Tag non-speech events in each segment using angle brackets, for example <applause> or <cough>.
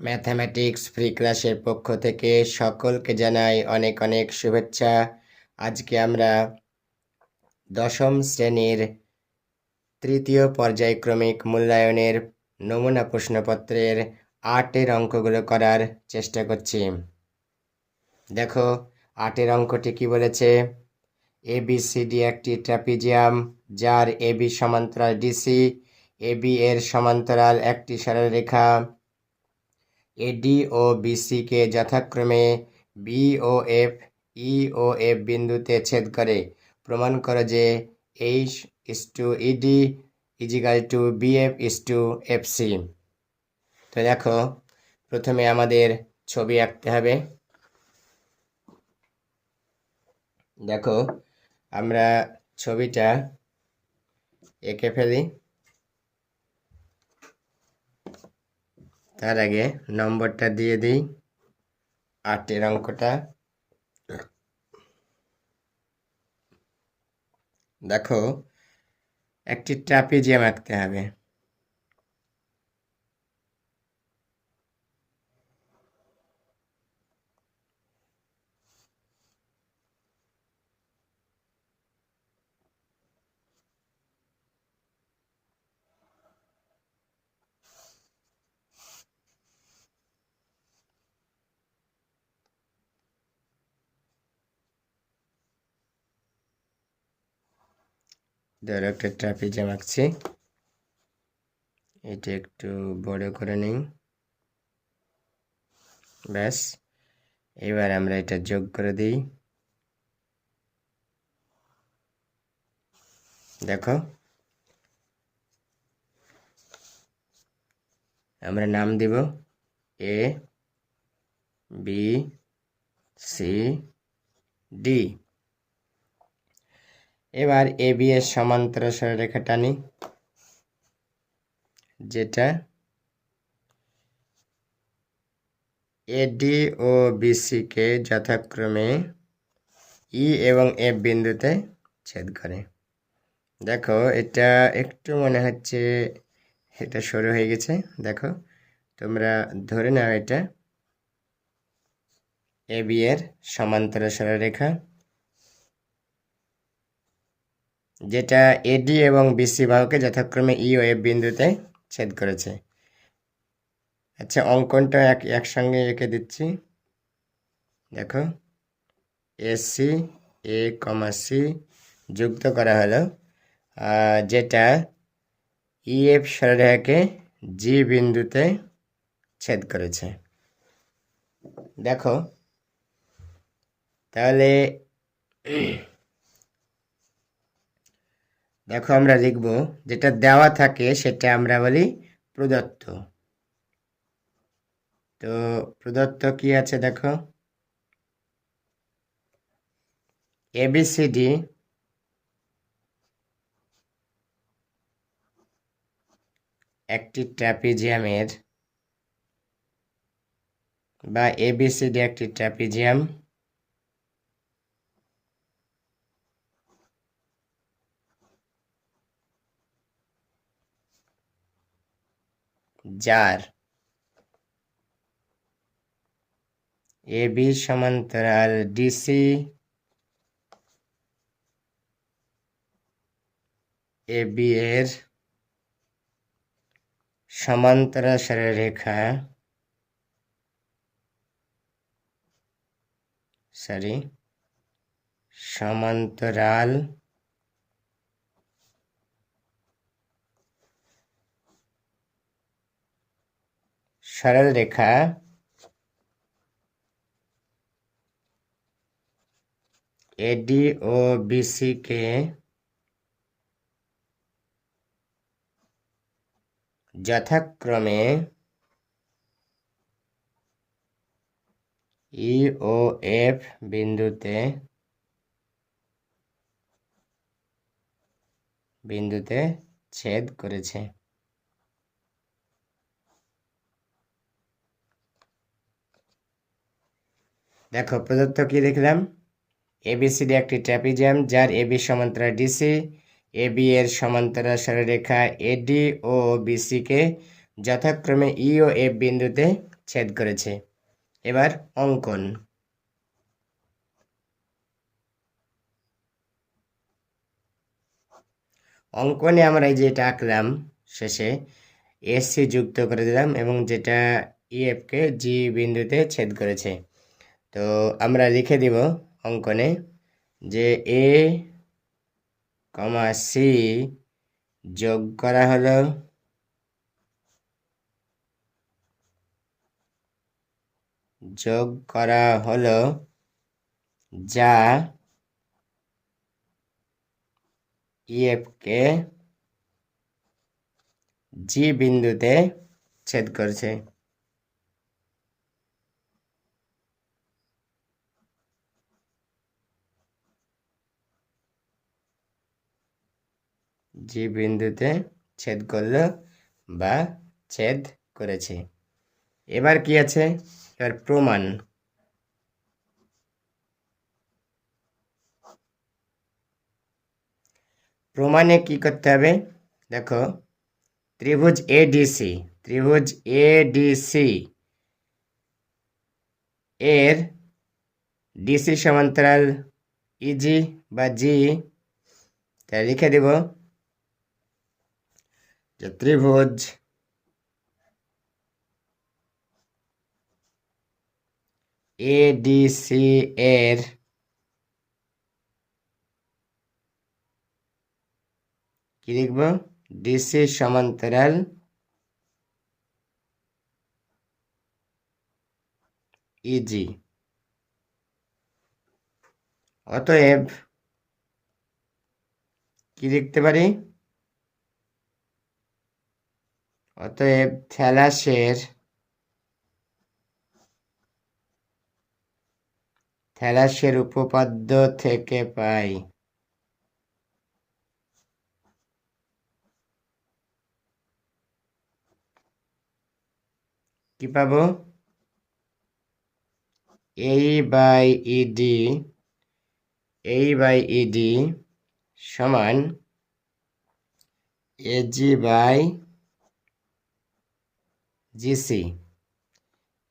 Mathematics free ক্লাসের পক্ষ থেকে সকলকে জানাই অনেক অনেক শুভেচ্ছা। আজকে আমরা দশম শ্রেণির তৃতীয় পর্যায়ক্রমিক মূল্যায়নের নমুনা প্রশ্নপত্রের আটের অঙ্কগুলো করার চেষ্টা করছি। দেখো, আটের অঙ্কটি কি বলেছে? এ বি সি ডি একটি ট্রাপিজিয়াম, যার এ বি সমান্তরাল ডিসি এ বি এর সমান্তরাল একটি সরলরেখা। এডি ও বিসিকে যথাক্রমে বি ও এফ ই ও এফ বিন্দুতে ছেদ করে। প্রমাণ করো যে H is to ED equal to BF is to F C তো দেখো, প্রথমে আমাদের ছবি আঁকতে হবে। দেখো, আমরা ছবিটা এঁকে ফেলি। তার আগে নম্বরটা দিয়ে দিই। আটের অঙ্কটা। দেখো একটি ট্রাপিজিয়াম আঁকতে হবে। ধরো একটা ট্রাপিজিয়াম আঁকছি এটা একটু বড় করে নিই। ব্যাস, এবার আমরা এটা যোগ করে দিই। দেখো, আমরা নাম দিব এ, বি, সি, ডি। এবার এ বি এর সমান্তর সরলরেখা টানি, যেটা এডি ও বিসিকে যথাক্রমে ই এবং এফ বিন্দুতে ছেদ করে। দেখো, এটা একটু মনে হচ্ছে এটা সরু হয়ে গেছে। দেখো, তোমরা ধরে নাও এটা এ বি এর সমান্তর সরলরেখা। যেটা এডি এবং বিসি বাহুকে যথাক্রমে ই ও এফ বিন্দুতে ছেদ করেছে। আচ্ছা অঙ্কনটা এক, একসঙ্গে এঁকে দিচ্ছি। দেখো এসি এ কমা সি যুক্ত করা হলো। যেটা ইএফ সরলরেখাকে জি বিন্দুতে ছেদ করেছে। দেখো, তাহলে দেখো আমরা লিখব, যেটা দেওয়া থাকে সেটা আমরা বলি প্রদত্ত। তো প্রদত্ত কি আছে দেখো? এবিসিডি একটি ট্র্যাপিজিয়ামের বা এবিসিডি একটি ট্র্যাপিজিয়াম। যার এ বি সমান্তরাল ডিসি এ বি এর সমান্তরাল সরলরেখা সরি সমান্তরাল সরল রেখা এডি ও বিসি কে যথাক্রমে ই ও এফ বিন্দুতে বিন্দুতে ছেদ করেছে। দেখো, প্রদত্ত কি দেখলাম এবিসিডি একটি ট্র্যাপিজিয়াম, যার এবি সমান্তরাল ডিসি এবি এর সমান্তরাল সরলরেখা এডি ও বিসিকে যথাক্রমে ই ও এফ বিন্দুতে ছেদ করেছে। এবার অঙ্কন। অঙ্কনে আমরা এই যেটা আঁকলাম, শেষে এসসি যুক্ত করে দিলাম এবং যেটা ইএফকে জি বিন্দুতে ছেদ করেছে। তো আমরা লিখে দিব অঙ্কনে যে এ কমা সি যোগ করা হলো যোগ করা হলো যা ইএফকে জি বিন্দুতে ছেদ করছে। জি বিন্দুতে ছেদ করল বা ছেদ করেছে। এবার কি আছে? এবার প্রমাণ। প্রমাণে কি করতে হবে? দেখো, ত্রিভুজ এডিসি ত্রিভুজ এডিসি এর ডিসি সমান্তরাল ইজি বা জি তা লিখে দেব যে ত্রিভুজ। এডিসি এর কি লিখব? ডিসি সমান্তরাল। ইজি অতএব কি লিখতে পারি? অতএব থ্যালাসের থ্যালাসের উপপাদ্য থেকে পাই। কি পাবো? AE by ED AE by ED সমান এজি বাই জিসি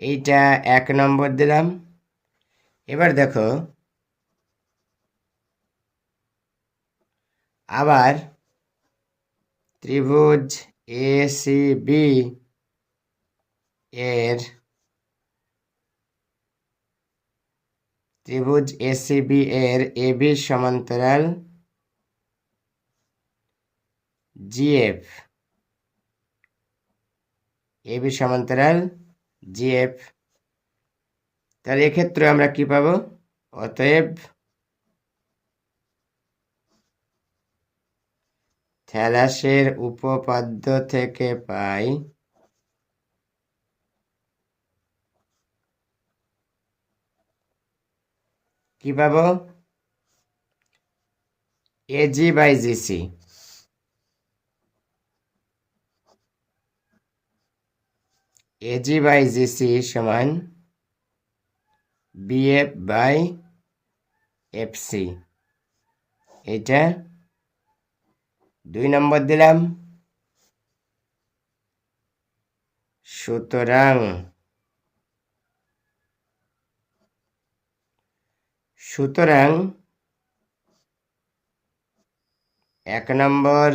এইটা এক নম্বর দিলাম। এবার দেখো, আবার ত্রিভুজ এ, সি, বি এর ত্রিভুজ এসিবি এর এবি সমান্তরাল জিএফ এবি সমান্তরাল জিএফ তাহলে এক্ষেত্রে আমরা কি পাব? অতএব থ্যালাসের উপপাদ্য থেকে পাই কি পাবো? AG by GC AG by GC সমান বিএফ বাই এফসি এটা দুই নম্বর দিলাম। সুতরাং সুতরাং এক নম্বর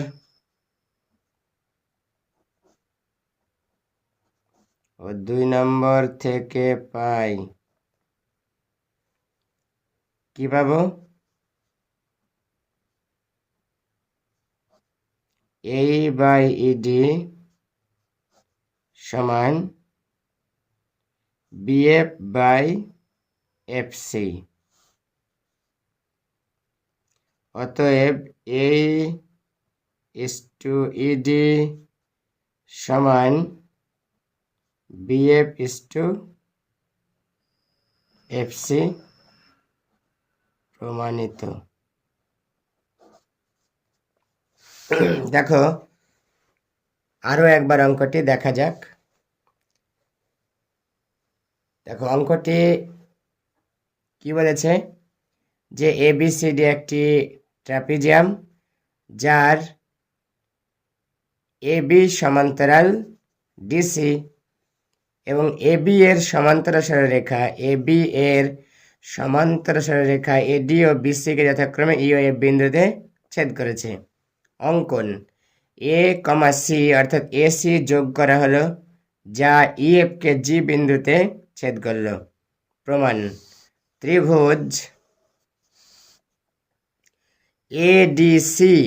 দুই নম্বর থেকে পাই। কি পাবো? এই বাই ইডি সমান বিএফ বাই এফসি অতএব এই ইস টু ইডি সমান বিএফ ইস টু এফসি প্রমাণিত। <clears throat> দেখো আরও একবার অঙ্কটি দেখা যাক। দেখো, অঙ্কটি কি বলেছে? যে এবিসিডি একটি ট্রাপিজিয়াম, যার এবি সমান্তরাল ডিসি এবং এ বি এর সমান্তর সরলরেখা এ বি এর সমান্তর সরলরেখা এডি ও বিসিকে যথাক্রমে ই ও এফ বিন্দুতে ছেদ করেছে। অঙ্কন, এ কমা সি অর্থাৎ এ সি যোগ করা হলো যা ই এফকে জি বিন্দুতে ছেদ করল। প্রমাণ, ত্রিভুজ এডিসি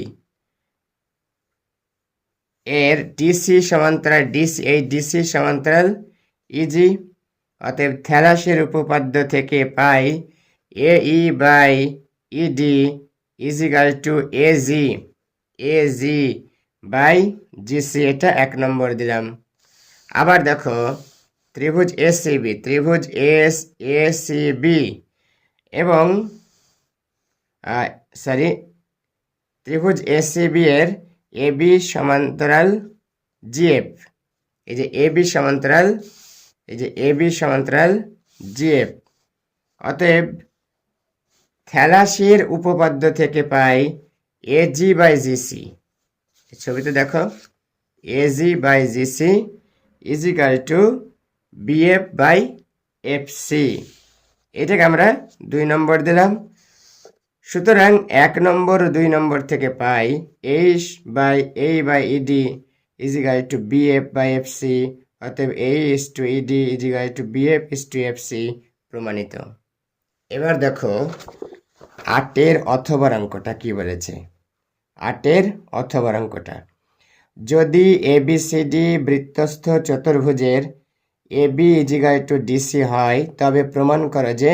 এর ডিসি সমান্তরাল ডিসি এই ডিসি সমান্তরাল ইজি অতএব থ্যালাসের উপপাদ্য থেকে পাই A E by ED equal to A G A G by GC এটা এক নম্বর দিলাম। আবার দেখো, ত্রিভুজ এসিবি ত্রিভুজ এস, এ এসিবি এবং সরি ত্রিভুজ এসিবি এর এবি সমান্তরাল জিএফ এই যে এবি সমান্তরাল এই যে এ বি সমান্তরাল জিএফ অতএব থ্যালাসির উপপাদ্য থেকে পাই এ জি বাই জিসি ছবিতে দেখো, A G by GC equal to BF by F C. এটাকে আমরা দুই নম্বর দিলাম। সুতরাং এক নম্বর ও দুই নম্বর থেকে পাই H by AE by ED equal to BF by F C অতএব AE is to ED equal to BF is to F C প্রমাণিত। এবার দেখো, আটের অথবরাঙ্কটা কি বলেছে? আটের অথবরাঙ্কটা যদি এবিসিডি বৃত্তস্থ চতুর্ভুজের এ বি এবি ইজিগাই টু ডিসি হয়, তবে প্রমাণ করো যে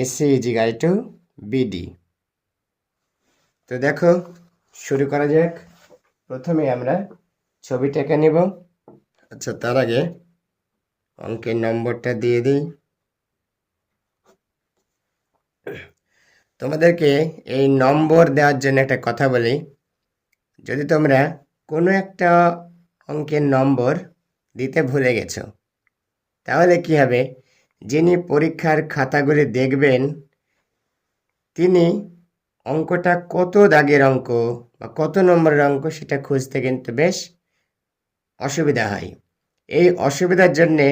এ সি এসি ইজিগাই টু বিডি তো দেখো, শুরু করা যাক। প্রথমে আমরা ছবিটাকে নেব। আচ্ছা তার আগে অঙ্কের নম্বরটা দিয়ে দিই। তোমাদেরকে এই নম্বর দেওয়ার জন্য একটা কথা বলি। যদি তোমরা কোনো একটা অঙ্কের নম্বর দিতে ভুলে গেছো, তাহলে কি হবে? যিনি পরীক্ষার খাতাগুলি দেখবেন, তিনি অঙ্কটা কত দাগের অঙ্ক বা কত নম্বরের অঙ্ক সেটা খুঁজতে কিন্তু বেশ অসুবিধা হয়। এই অসুবিধার জন্যে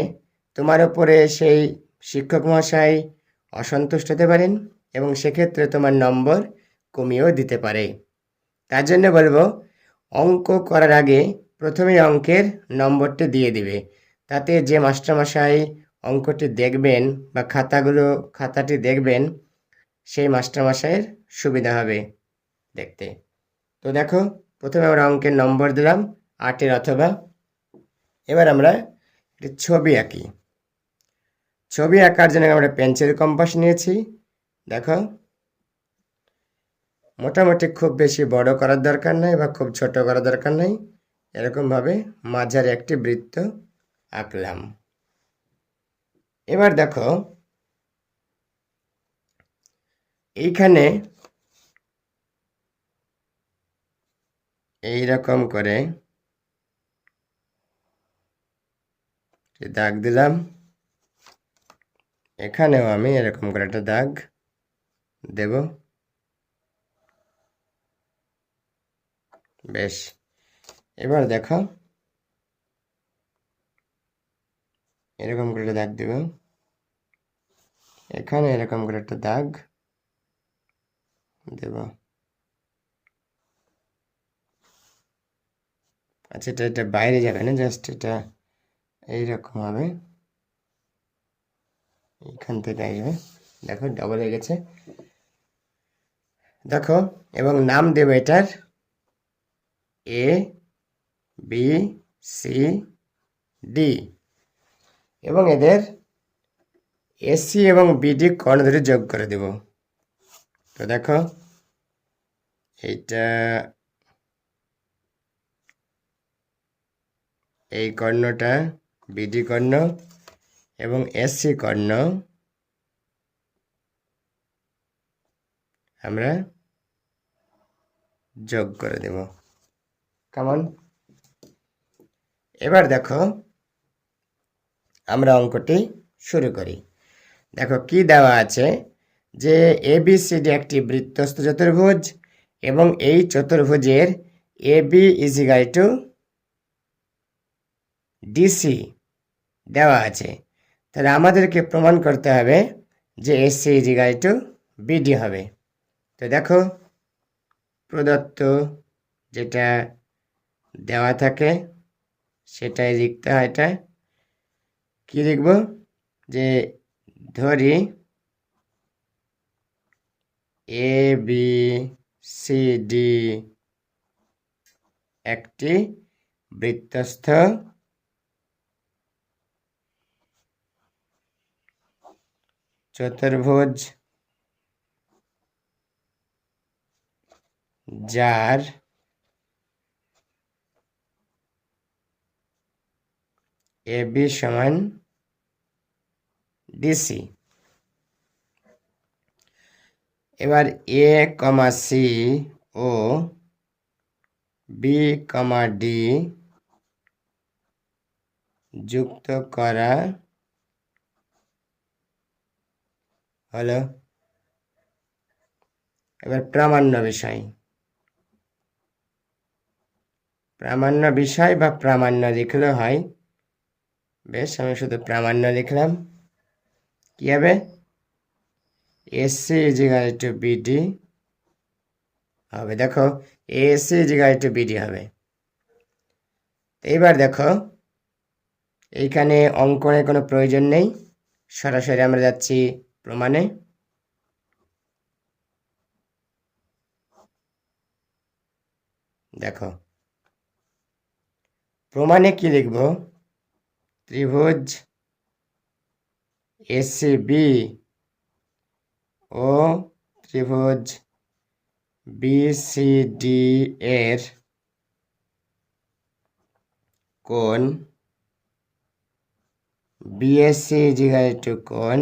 তোমার উপরে সেই শিক্ষক মহাশয় অসন্তুষ্ট হতে পারেন এবং সেক্ষেত্রে তোমার নম্বর কমিয়েও দিতে পারে। তার জন্য বলব, অঙ্ক করার আগে প্রথমে অঙ্কের নম্বরটি দিয়ে দিবে। তাতে যে মাস্টারমশাই অঙ্কটি দেখবেন বা খাতাগুলো, খাতাটি দেখবেন, সেই মাস্টারমশাইয়ের সুবিধা হবে দেখতে। তো দেখো, প্রথমে আমরা অঙ্কের নম্বর দিলাম, আটের অথবা এবার আমরা একটি ছবি আঁকি। ছবি আঁকার জন্য আমরা পেন্সিল কম্পাস নিয়েছি। দেখো। মোটামুটি খুব বেশি বড় করার দরকার নাই বা খুব ছোট করার দরকার নাই। এরকমভাবে মাঝারি একটি বৃত্ত আঁকলাম। এবার দেখো। এইখানে এই রকম করে দাগ দিলাম, এখানেও আমি এরকম করে একটা দাগ দেব। বেশ, এবার দেখো, এরকম করে দাগ দেব। এখানে এরকম করে একটা দাগ দেব। আচ্ছা এটা এটা বাইরে যাবে না, জাস্ট এটা এইরকম হবে এইখান থেকে আসবে। দেখো ডবল হয়ে গেছে। দেখো, এবং নাম দেবে এটার এ বি সি ডি এবং এদের এসি এবং বিডি কর্ণ ধরে যোগ করে দেব। তো দেখো, এইটা এই কর্ণটা বিডি কর্ণ এবং এসসি কর্ণ। আমরা যোগ করে দেব। কেমন এবার দেখো, আমরা অঙ্কটি শুরু করি। দেখো, কি দেওয়া আছে? যে এবিসিডি একটি বৃত্তস্থ চতুর্ভুজ এবং এই চতুর্ভুজের এ বি ইজিগাই টু ডিসি দেওয়া আছে। তাহলে আমাদেরকে প্রমাণ করতে হবে যে এসসি ইজিগাল টু বিডি হবে। তো দেখো, প্রদত্ত যেটা দেওয়া থাকে, সেটাই লিখতে হয় এটা। কী লিখব? যে ধরি এ বি সি ডি একটি বৃত্তস্থ চতুর্ভুজ যার এ বি সমান ডিসি এবার এ কমা সি ও বি কমা ডি যুক্ত করা হলো। এবার প্রামাণ্য বিষয়। প্রামাণ্য বিষয় বা প্রামাণ্য লিখলে হয়। বেশ, আমি শুধু প্রামাণ্য লিখলাম। কি হবে? এসসি ইজিগাল টু বিডি হবে। দেখো এসসি ইজিগাল টু বিডি হবে। এইবার দেখো, এইখানে অঙ্কনের কোনো প্রয়োজন নেই। সরাসরি আমরা যাচ্ছি প্রমাণে দেখো। প্রমাণে কি লিখব? ত্রিভুজ এসিবি ও ত্রিভুজ বিসিডি এর কোণ বিএসসি ইজিগাল টু কোণ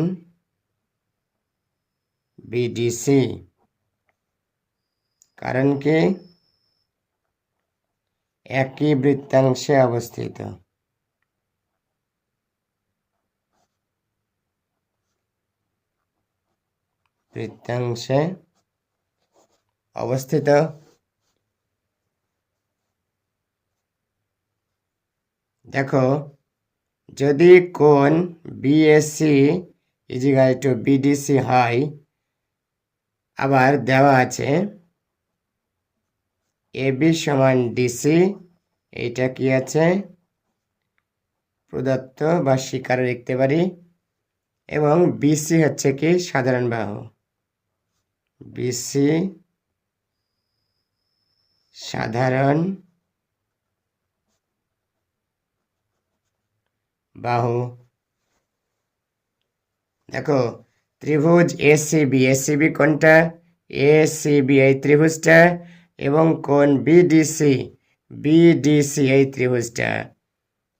বিডিসি কারণ কি? একই বৃত্তাংশে অবস্থিত। বৃত্তাংশে অবস্থিত। দেখো, যদি কোণ বিএসসি ইজিগাল টু বিডিসি হয় আবার দেওয়া আছে এবি সমান ডিসি, এইটা কি আছে? প্রদত্ত বা স্বীকার লিখতে পারি। এবং বিসি হচ্ছে কি? সাধারণ বাহু। বিসি সাধারণ বাহু। দেখো ত্রিভুজ এসিবি এসিবি কোনটা? এসিবি এই ত্রিভুজটা। এবং কোন বিডিসি বিডিসি এই ত্রিভুজটা।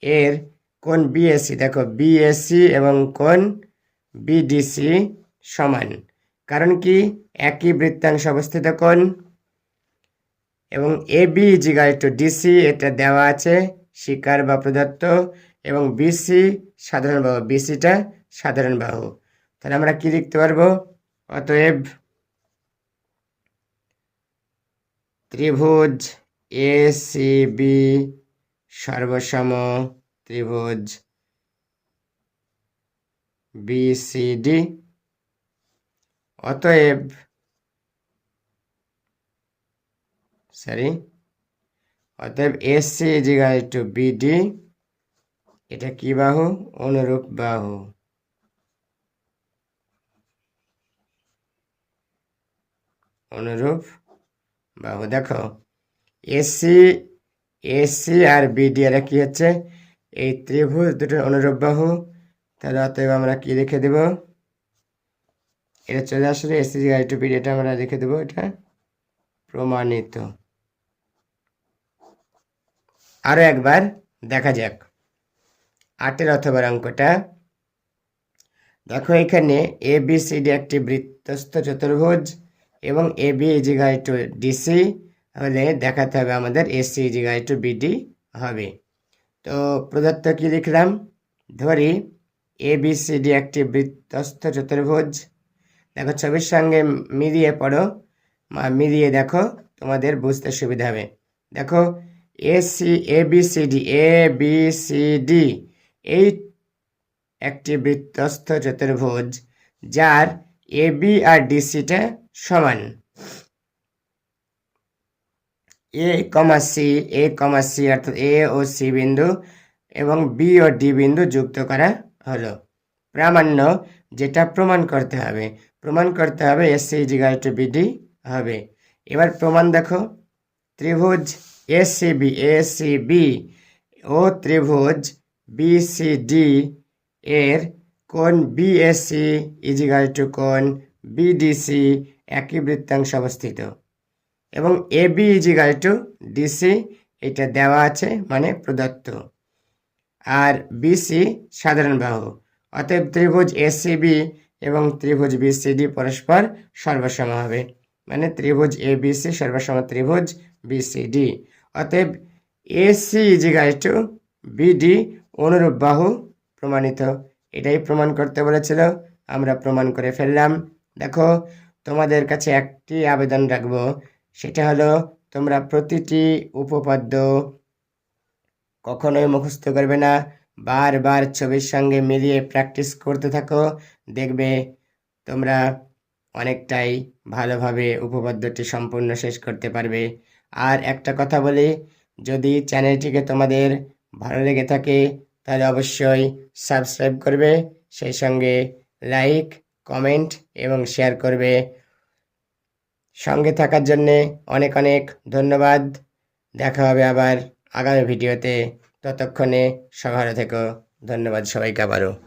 এর কোন বিএসসি দেখো বিএসসি এবং কোন বিডিসি সমান। কারণ কি? একই বৃত্তাংশ অবস্থিত কোন? এবং A B equal to DC এটা দেওয়া আছে শিকার বা প্রদত্ত। এবং বিসি সাধারণ বাহু বিসিটা সাধারণ বাহু। তাহলে আমরা কি লিখতে পারব? অতএব ত্রিভুজ এ সি বি সর্বসম ত্রিভুজ বিসিডি অতএব সরি অতএব S C equal to BD এটা কি বাহু? অনুরূপ বাহু। অনুরূপ? বাহু দেখো এসি এসি আর বিডি এরা কি হচ্ছে? এই ত্রিভুজ দুটোর অনুরূপ বাহু। তাহলে অতএব আমরা কি লিখে দেব? এটা চলে আসলে এসি আর টু বিডি এটা আমরা লিখে দেবো, এটা প্রমাণিত। আরও একবার দেখা যাক। আটের অথবা অঙ্কটা। দেখো এখানে এ বি সি ডি একটি বৃত্তস্থ চতুর্ভুজ। এবং এ বি ইজিগাই টু ডিসি হলে দেখাতে হবে আমাদের এসি ইজিগাই টু বিডি হবে। তো প্রদত্ত কি লিখলাম? ধরি এ বি সি ডি একটি বৃত্তস্থ চতুর্ভুজ। দেখো ছবির সঙ্গে মিলিয়ে পড়ো। মিলিয়ে দেখো, তোমাদের বুঝতে সুবিধা হবে। দেখো A C A B C D A B C D এই একটি বৃত্তস্থ চতুর্ভুজ, যার এ বি আর ডিসিটা সমান। এ কমা সি এ কমা সি অর্থাৎ এ ও সি বিন্দু এবং বি ও ডি বিন্দু যুক্ত করা হলো। প্রামাণ্য যেটা প্রমাণ করতে হবে। প্রমাণ করতে হবে S C equal to BD হবে। এবার প্রমাণ দেখো। ত্রিভুজ A C B A C B ও ত্রিভুজ বি সি ডি এর কোণ বিএসসি ইজিগাল টু কোণ বিডিসি একই বৃত্তাংশ অবস্থিত। এবং A B equal to DC এটা দেওয়া আছে মানে প্রদত্ত। আর বিসি সাধারণ বাহু। অতএব ত্রিভুজ এসিবি এবং ত্রিভুজ বিসিডি পরস্পর সর্বসম হবে। মানে ত্রিভুজ এ বিসি সর্বসম ত্রিভুজ বিসিডি অতএব এসি ইজিগাল টু বিডি অনুরূপ বাহু প্রমাণিত। এটাই প্রমাণ করতে বলেছিল। আমরা প্রমাণ করে ফেললাম। দেখো তোমাদের কাছে একটি আবেদন রাখব। সেটা হলো, তোমরা প্রতিটি উপপাদ্য কখনোই মুখস্থ করবে না। বারবার ছবির সঙ্গে মিলিয়ে প্র্যাকটিস করতে থাকো। দেখবে তোমরা অনেকটাই ভালোভাবে উপপাদ্যটি সম্পূর্ণ শেষ করতে পারবে। আর একটা কথা বলি, যদি চ্যানেলটিকে তোমাদের ভালো লেগে থাকে, তাহলে অবশ্যই সাবস্ক্রাইব করবে। সেই সঙ্গে লাইক কমেন্ট এবং শেয়ার করবে। সঙ্গে থাকার জন্যে অনেক অনেক ধন্যবাদ। দেখা হবে আবার আগামী ভিডিওতে ততক্ষণে সব ভালো থেকো। ধন্যবাদ সবাইকে আবারও।